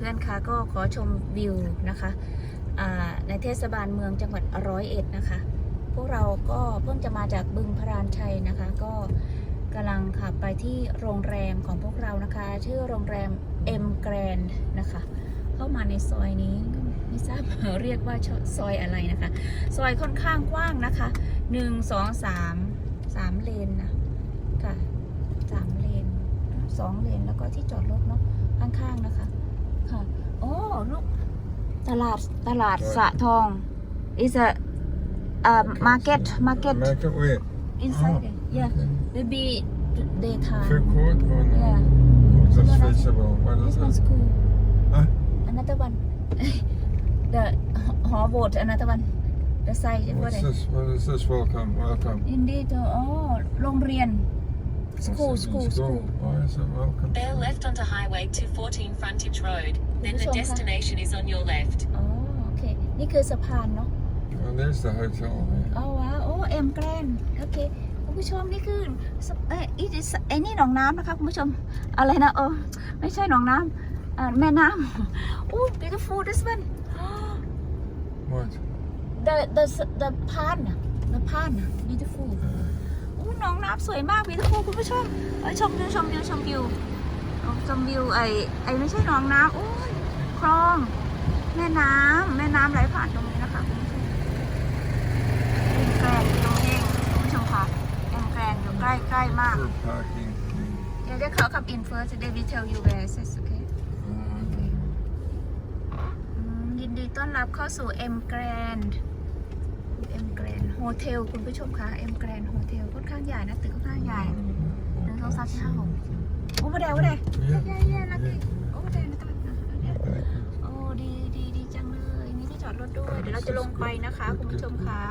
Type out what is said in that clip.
พื่อนๆคะก็ขอชมวิวนะคะในเทศบาลเมืองจังหวัดร้อยเอ็ดนะคะ พวกเราก็เพิ่งจะมาจากบึงพรานชัยนะคะ ก็กำลังขับไปที่โรงแรมของพวกเรานะคะ ชื่อโรงแรม M Grand นะคะ เข้ามาในซอยนี้ไม่ทราบเรียกว่าซอยอะไรนะคะ ซอยค่อนข้างกว้างนะคะหนึ่งสองสามสามเลนนะค่ะสามเลนสองเลนแล้วก็ที่จอดรถเนาะข้างๆนะคะ ค่ะโอ้ลูกตลาดตลาดสะทอง is a uh, market market Market wait. inside Oh, it yeah okay. maybe daytime Food court or no? yeah What's this No, no. vegetable? What this is one's it? cool Huh? another one the hall boat another one the side what What's this? What is this? Welcome, welcome. Indeed อ๋อโรงเรียน What's school this in school school Why is it welcome? Bear left onto Highway 214 Frontage Road. Then the Which one, huh? destination is on your left. อ๋อโอเค นี่คือสะพานเนาะ Well, there's the hotel. there. อ๋อว้าวโอ้เอ็มแกรนโอเคคุณผู้ชมนี่คือสะเอ้ยอีดิสไอ้นี่หนองน้ำนะคะคุณผู้ชม อะไรนะเออไม่ใช่หนองน้ำอ่าแม่น้ำโอ้ beautiful this one What? the the the พานน่ะ the พานน่ะ beautiful โอ้หนองน้ำสวยมาก beautiful คุณผู้ชมเอ้ยชมวิวชมวิวชมวิวเอาชมวิวไอ้ไอ้ไม่ใช่หนองน้ำโอ้ยคลอง แม่น้ำแม่น้ำไหลผ่านตรงนี้นะคะคุณผู้ชมเอ็มแกรนอยู่ตรงนี้เองคุณผู้ชมค่ะเอ็มแกรนอยู่ใกล้ใกล้มาก For parking. thing. เดี๋ยวเดี๋ยวเขาขับ in first they will tell you where it is okay Uh, อืมยินดีต้อนรับเข้าสู่ M Grand M Grand Hotel คุณผู้ชมคะ M Grand Hotel ค่อนข้างใหญ่นะตึกค่อนข้างใหญ่หนึ่งสองสามสี่ห้าหกโอ้มาเดวมาเดว Yeah. ใหญ่ใหญ่ลักกี้โอ้มาเดวนะตะวันนะ Back. โอ้ดีดีดีจังเลยมีที่จอดรถด้วย เดี๋ยวเราจะลงไปนะคะ คุณผู้ชมคะ